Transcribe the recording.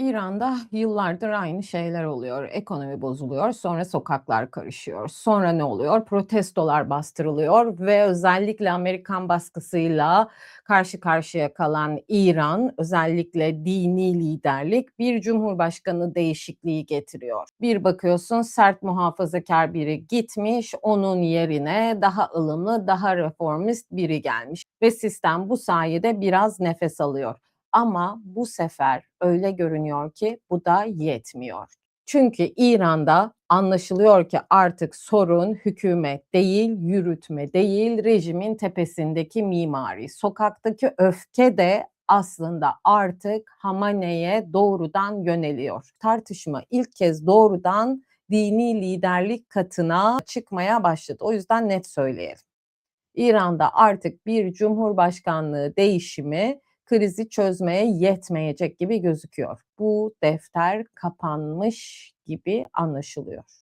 İran'da yıllardır aynı şeyler oluyor. Ekonomi bozuluyor, sonra sokaklar karışıyor. Sonra ne oluyor? Protestolar bastırılıyor ve özellikle Amerikan baskısıyla karşı karşıya kalan İran, özellikle dini liderlik bir cumhurbaşkanı değişikliği getiriyor. Bir bakıyorsun sert muhafazakar biri gitmiş, onun yerine daha ılımlı, daha reformist biri gelmiş ve sistem bu sayede biraz nefes alıyor. Ama bu sefer öyle görünüyor ki bu da yetmiyor. Çünkü İran'da anlaşılıyor ki artık sorun hükümet değil, yürütme değil, rejimin tepesindeki mimari. Sokaktaki öfke de aslında artık Hamane'ye doğrudan yöneliyor. Tartışma ilk kez doğrudan dini liderlik katına çıkmaya başladı. O yüzden net söyleyelim. İran'da artık bir cumhurbaşkanlığı değişimi krizi çözmeye yetmeyecek gibi gözüküyor. Bu defter kapanmış gibi anlaşılıyor.